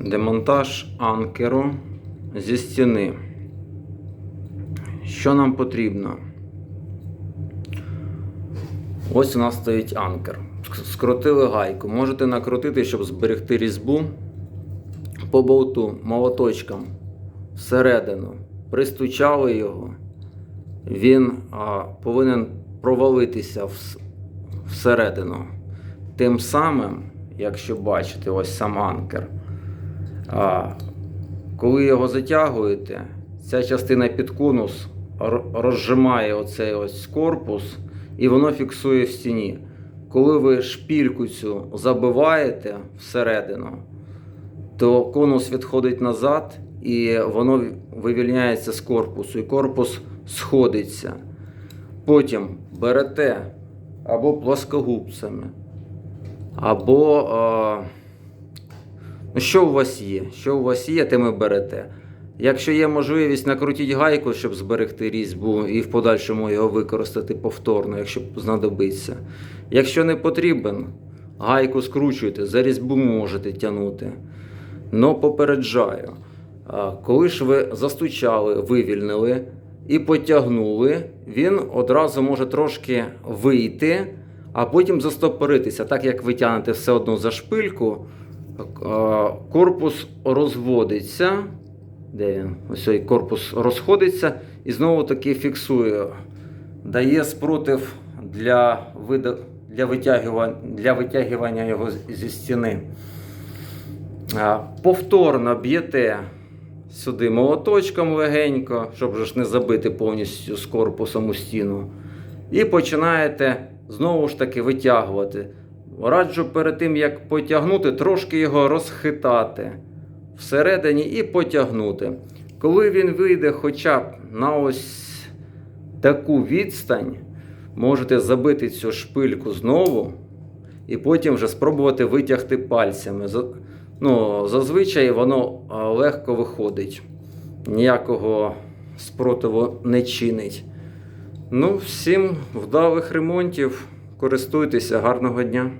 Демонтаж анкеру зі стіни. Що нам потрібно? Ось у нас стоїть анкер. Скрутили гайку. Можете накрутити, щоб зберегти різьбу по болту молоточком всередину. Пристучали його. Він а, повинен провалитися всередину. Тим самим, якщо бачите, ось сам анкер. А, коли його затягуєте, ця частина під конус розжимає оцей ось корпус і воно фіксує в стіні. Коли ви шпільку цю забиваєте всередину, то конус відходить назад і воно вивільняється з корпусу, і корпус сходиться. Потім берете або плоскогубцями, або. Ну, що у вас є? Що у вас є, тим і берете. Якщо є можливість, накрутіть гайку, щоб зберегти різьбу і в подальшому його використати повторно, якщо знадобиться. Якщо не потрібен, гайку скручуйте, за різьбу можете тягнути. Но попереджаю, коли ж ви застучали, вивільнили і потягнули, він одразу може трошки вийти, а потім застопоритися. Так як ви тягнете все одно за шпильку, корпус розводиться. Де він? Ось цей корпус розходиться і знову таки фіксує. Дає спротив для, вида- для, витягування, для витягування його зі стіни. Повторно б'єте сюди молоточком легенько, щоб ж не забити повністю з корпусом у стіну. І починаєте знову ж таки витягувати. Раджу перед тим, як потягнути, трошки його розхитати всередині і потягнути. Коли він вийде хоча б на ось таку відстань, можете забити цю шпильку знову і потім вже спробувати витягти пальцями. Ну, зазвичай воно легко виходить, ніякого спротиву не чинить. Ну, всім вдалих ремонтів, користуйтеся, гарного дня!